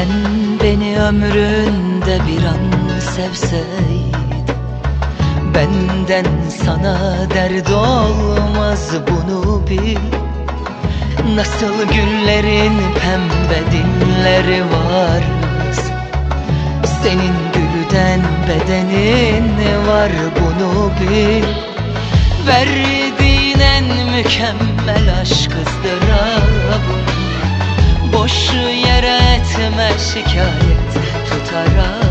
Sen beni ömründe bir an sevseydin Benden sana dert olmaz bunu bil. Nasıl güllerin pembe dilleri var Senin gülden bedenin var bunu bil. Verdiğin en mükemmel aşk etme şikayet tutarak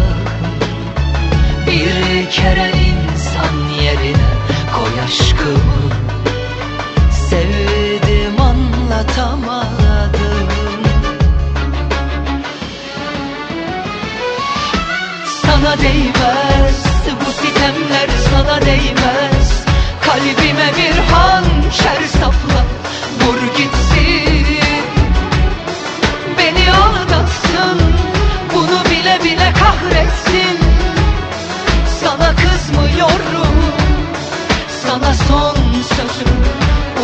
Bir kere insan yerine koy aşkımı. Sevdim anlatamadım. Sana değmez bu sitemler sana değmez kahretsin Sana kızmıyorum. Sana son sözüm.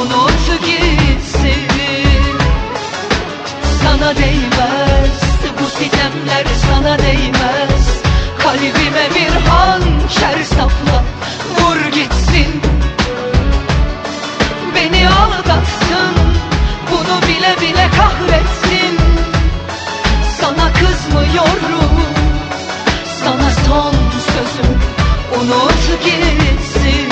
Unut gitsin. Sana değmez. Bu sitemler sana değmez. Kalbime bir hançer sapla gitsin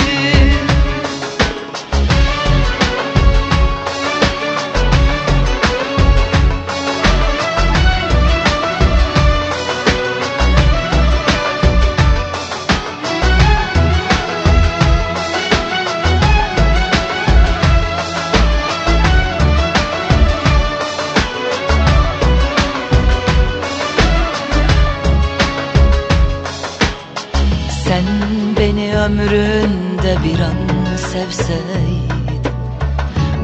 ömründe bir an sevseydin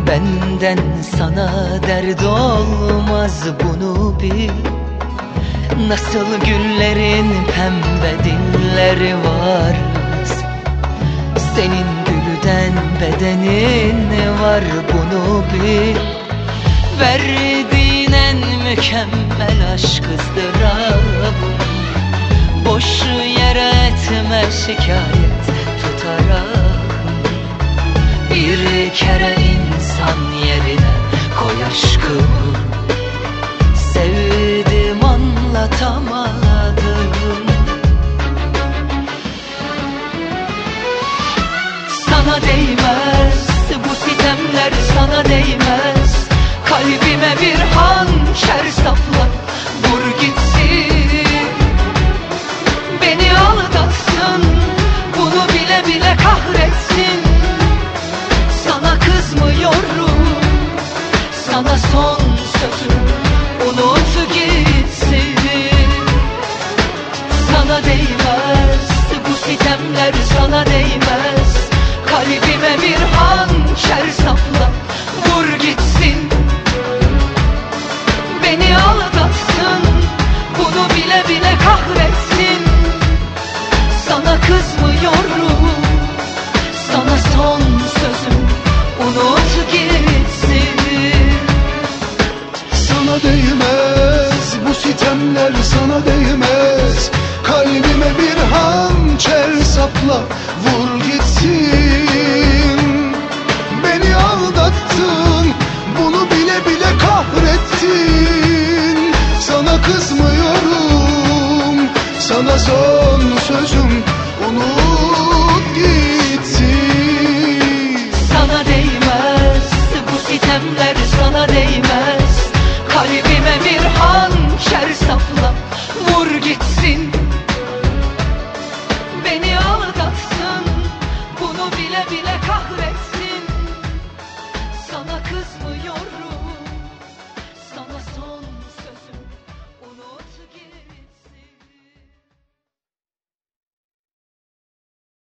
Benden sana dert olmaz bunu bil. Nasıl güllerin pembe dilleri var Senin gülden bedenin var bunu bil. Verdiğin en mükemmel aşk ızdırabım Boş yere etme şikayet tutarak Bir kere insan yerine koy aşkımı Sevdim anlatamadım Sana değmez bu sitemler sana değmez. Kalbime bir hançer sapla Değmez. Bu sitemler sana değmez. Kalbime bir hançer sapla. Vur gitsin gitsin. Beni aldattın bunu bile bile kahrettin. Sana kızmıyorum sana son sözüm unut gitsin. Sana değmez bu sitemler sana değmez. Kalbime